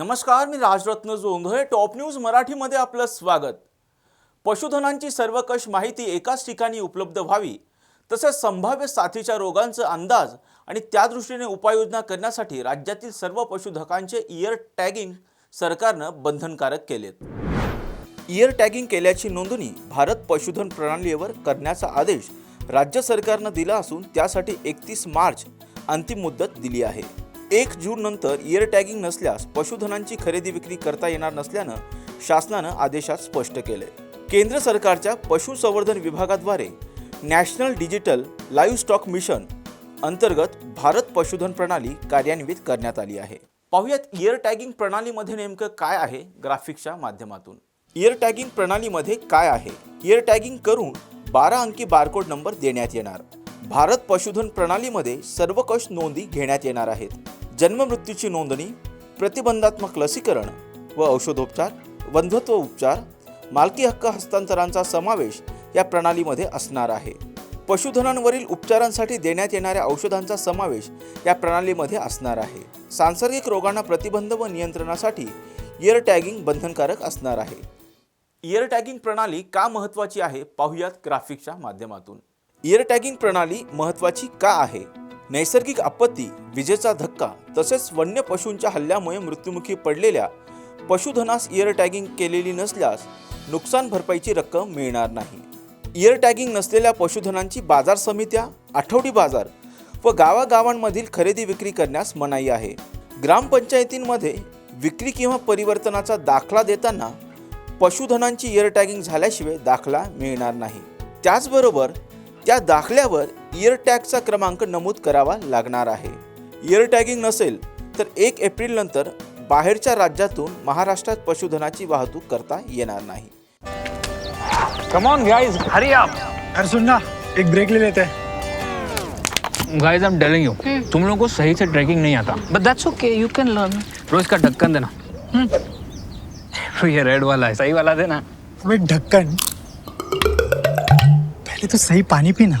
नमस्कार मी Rajratna Jondhale top news मराठीमध्ये आपलं स्वागत. पशुधनांची सर्वकष माहिती एकाच ठिकाणी उपलब्ध व्हावी तसेच संभाव्य साथीच्या रोगांचा अंदाज आणि त्या दृष्टीने उपाययोजना करण्यासाठी राज्यातील सर्व पशुधकांचे इयर टॅगिंग सरकारनं बंधनकारक केलेत. इयर टॅगिंग केल्याची नोंदणी भारत पशुधन प्रणालीवर करण्याचा आदेश राज्य सरकारनं दिला असून त्यासाठी एकतीस मार्च अंतिम मुदत दिली आहे. एक जून नंतर इयर टॅगिंग नसल्यास पशुधनांची खरेदी विक्री करता येणार नसल्यानं शासनानं आदेशात स्पष्ट केले. केंद्र सरकारच्या पशुसंवर्धन विभागाद्वारे national digital livestock mission अंतर्गत भारत पशुधन प्रणाली कार्यान्वित करण्यात आली आहे. पाहुयात इयर टॅगिंग प्रणालीमध्ये नेमकं काय आहे ग्राफिक्सच्या माध्यमातून. इयर टॅगिंग प्रणालीमध्ये काय आहे? इयर टॅगिंग करून बारा अंकी बारकोड नंबर देण्यात येणार. भारत पशुधन प्रणालीमध्ये सर्व नोंदी घेण्यात येणार आहेत. जन्ममृत्यूची नोंदणी प्रतिबंधात्मक लसीकरण व औषधोपचार वंध्यत्व उपचार मालकी हक्क हस्तांतरांचा समावेश या प्रणालीमध्ये असणार आहे. पशुधनांवरील उपचारांसाठी देण्यात येणाऱ्या औषधांचा समावेश या प्रणालीमध्ये असणार आहे. सांसर्गिक रोगांना प्रतिबंध व नियंत्रणासाठी इयर टॅगिंग बंधनकारक असणार आहे. इयर टॅगिंग प्रणाली का महत्त्वाची आहे? पाहुयात ग्राफिक्सच्या माध्यमातून. इयर टॅगिंग प्रणाली महत्त्वाची का आहे? नैसर्गिक आपत्ती विजेचा धक्का तसेच वन्य पशूंच्या हल्ल्यामुळे मृत्युमुखी पडलेल्या पशुधनास इयर टॅगिंग केलेली नसल्यास नुकसान भरपाईची रक्कम मिळणार नाही. इयर टॅगिंग नसलेल्या पशुधनांची बाजार समित्या आठवडी बाजार व गावागावांमधील खरेदी विक्री करण्यास मनाई आहे. ग्रामपंचायतींमध्ये विक्री किंवा परिवर्तनाचा दाखला देताना पशुधनांची इयर टॅगिंग झाल्याशिवाय दाखला मिळणार नाही. त्याचबरोबर त्या दाखल्यावर इयर टॅगचा क्रमांक नमूद करावा लागणार आहे. इयर टॅगिंग नसेल तर एक एप्रिल नंतर बाहेरच्या राज्यातून महाराष्ट्रात पशुधनाची वाहतूक करता येणार नाही. कम ऑन गाइस हरी अरे सुन ना एक ब्रेक ले लेते. हैं guys I am telling you तुम लोगों को सही से ट्रैकिंग नहीं आता. But that's okay, you can learn. रोज का ढक्कन देना. तो ये रेड वाला है सही वाला देना. ढक्कन? पहले तो सही पानी पीना।